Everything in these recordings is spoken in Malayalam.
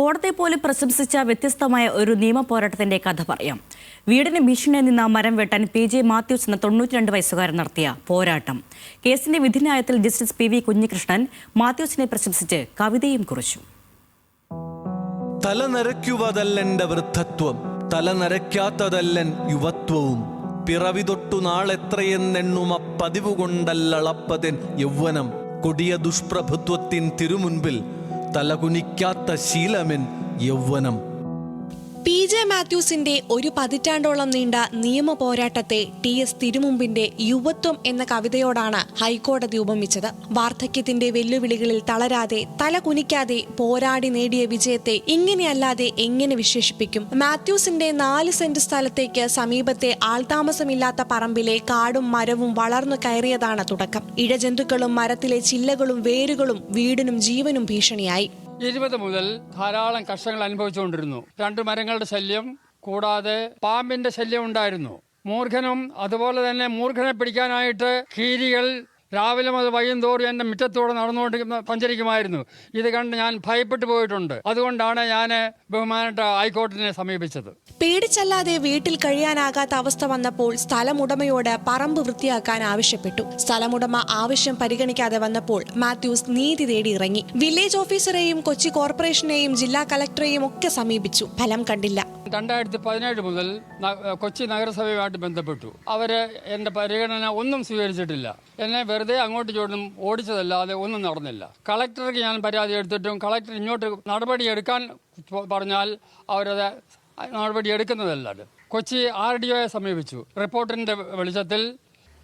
കോടതി പോലും പ്രശംസിച്ച വ്യത്യസ്തമായ ഒരു നിയമ പോരാട്ടത്തിന്റെ കഥ പറയാം. വീടിന് ഭീഷണിയിൽ നിന്ന മരം വെട്ടാൻ പി ജെ മാത്യൂസ് എന്ന തൊണ്ണൂറ്റിരണ്ട് വയസ്സുകാരൻ നടത്തിയ പോരാട്ടം. കേസിന്റെ വിധിന്യായത്തിൽ ജസ്റ്റിസ് പി വി കുഞ്ഞികൃഷ്ണൻ മാത്യൂസിനെ പ്രശംസിച്ച് കവിതയും കുറിച്ചു. തലനരയ്ക്കുവതല്ലെന്റെ വൃദ്ധത്വം തലനരയ്ക്കാത്തതല്ലൻ യുവത്വവും. പിറവി തൊട്ടു നാളെത്രയെന്നെണ്ണുമ പതിവ് കൊണ്ടല്ലളപ്പതൻ യൗവനം. കൊടിയ ദുഷ്പ്രഭുത്വത്തിൻ തിരുമുൻപിൽ തലകുനിക്കാത്ത ശീലമെൻ യൗവനം. പി ജെ മാത്യൂസിന്റെ ഒരു പതിറ്റാണ്ടോളം നീണ്ട നിയമ പോരാട്ടത്തെ ടി എസ് തിരുമുമ്പിന്റെ യുവത്വം എന്ന കവിതയോടാണ് ഹൈക്കോടതി ഉപമിച്ചത്. വാർദ്ധക്യത്തിന്റെ വെല്ലുവിളികളിൽ തളരാതെ തല കുനിക്കാതെ പോരാടി നേടിയ വിജയത്തെ ഇങ്ങനെയല്ലാതെ എങ്ങനെ വിശേഷിപ്പിക്കും? മാത്യൂസിന്റെ നാല് സെന്റ് സ്ഥലത്തേക്ക് സമീപത്തെ ആൾതാമസമില്ലാത്ത പറമ്പിലെ കാടും മരവും വളർന്നു കയറിയതാണ് തുടക്കം. ഇഴജന്തുക്കളും മരത്തിലെ ചില്ലകളും വേരുകളും വീടിനും ജീവനും ഭീഷണിയായി. ഇരുപത് മുതൽ ധാരാളം കഷ്ടങ്ങൾ അനുഭവിച്ചുകൊണ്ടിരുന്നു. രണ്ട് മരങ്ങളുടെ ശല്യം കൂടാതെ പാമ്പിന്റെ ശല്യം ഉണ്ടായിരുന്നു. മൂർഖനും അതുപോലെ തന്നെ മൂർഖനെ പിടിക്കാനായിട്ട് കീരികൾ രാവിലെ മുതൽ വൈകുന്തോറും എന്റെ മുറ്റത്തൂടെ നടന്നുകൊണ്ട് സഞ്ചരിക്കുമായിരുന്നു ഇത് കണ്ട് ഞാൻ ഭയപ്പെട്ടു പോയിട്ടുണ്ട്. അതുകൊണ്ടാണ് ഞാൻ ബഹുമാനപ്പെട്ട ഹൈക്കോടതിനെ സമീപിച്ചത്. പേടിച്ചല്ലാതെ വീട്ടിൽ കഴിയാനാകാത്ത അവസ്ഥ വന്നപ്പോൾ സ്ഥലമുടമയോട് പറമ്പ് വൃത്തിയാക്കാൻ ആവശ്യപ്പെട്ടു. സ്ഥലമുടമ ആവശ്യം പരിഗണിക്കാതെ വന്നപ്പോൾ മാത്യൂസ് നീതി തേടി ഇറങ്ങി. വില്ലേജ് ഓഫീസറെയും കൊച്ചി കോർപ്പറേഷനെയും ജില്ലാ കലക്ടറെയും ഒക്കെ സമീപിച്ചു. ഫലം കണ്ടില്ല. രണ്ടായിരത്തി പതിനേഴ് മുതൽ കൊച്ചി നഗരസഭയുമായിട്ട് ബന്ധപ്പെട്ടു. അവർ എന്റെ പരിഗണന ഒന്നും സ്വീകരിച്ചിട്ടില്ല. എന്നെ വെറുതെ അങ്ങോട്ട് ചോട്ടും ഓടിച്ചതല്ലാതെ ഒന്നും നടന്നില്ല. കളക്ടർക്ക് ഞാൻ പരാതി എടുത്തിട്ടും കളക്ടർ ഇങ്ങോട്ട് നടപടി എടുക്കാൻ പറഞ്ഞാൽ അവരത് നടപടി എടുക്കുന്നതല്ല കൊച്ചി ആർ ഡി ഒയെ സമീപിച്ചു. റിപ്പോർട്ടിന്റെ വെളിച്ചത്തിൽ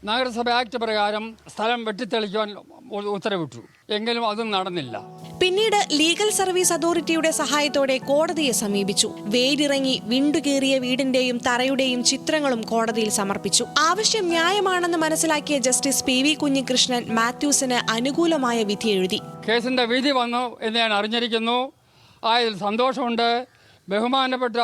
നഗരസഭ ആക്ട് പ്രകാരം സ്ഥലം വെട്ടിത്തെളിക്കുവാൻ ഉത്തരവിട്ടു. എങ്കിലും അതും നടന്നില്ല. പിന്നീട് ലീഗൽ സർവീസ് അതോറിറ്റിയുടെ സഹായത്തോടെ കോടതിയെ സമീപിച്ചു. വേരിറങ്ങി വിണ്ടുകേറിയ വീടിന്റെയും തറയുടെയും ചിത്രങ്ങളും കോടതിയിൽ സമർപ്പിച്ചു. ആവശ്യം ന്യായമാണെന്ന് മനസ്സിലാക്കിയ ജസ്റ്റിസ് പി വി കുഞ്ഞികൃഷ്ണൻ മാത്യൂസിന് അനുകൂലമായ വിധി എഴുതി. കേസിന്റെ വിധി വന്നു എന്ന് ഞാൻ അറിഞ്ഞിരിക്കുന്നു. ആയതിൽ സന്തോഷമുണ്ട്. ബഹുമാനപ്പെട്ട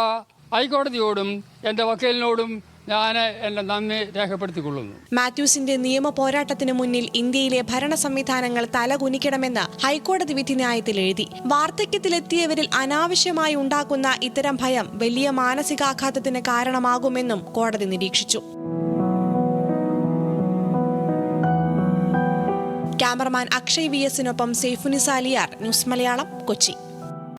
ഹൈക്കോടതിയോടും എന്റെ വക്കീലിനോടും ഞാൻ എന്റെ നന്ദി രേഖപ്പെടുത്തിക്കൊള്ളുന്നു. മാത്യൂസിന്റെ നിയമ പോരാട്ടത്തിന് മുന്നിൽ ഇന്ത്യയിലെ ഭരണ സംവിധാനങ്ങൾ തലകുനിക്കണമെന്ന് ഹൈക്കോടതി വിധി ന്യായത്തിൽ എഴുതി. വാർദ്ധക്യത്തിലെത്തിയവരിൽ അനാവശ്യമായി ഉണ്ടാക്കുന്ന ഇത്തരം ഭയം വലിയ മാനസികാഘാതത്തിന് കാരണമാകുമെന്നും കോടതി നിരീക്ഷിച്ചു. ക്യാമറമാൻ അക്ഷയ് വി എസിനൊപ്പം സേഫുനിസാലിയാർ ന്യൂസ് മലയാളം കൊച്ചി.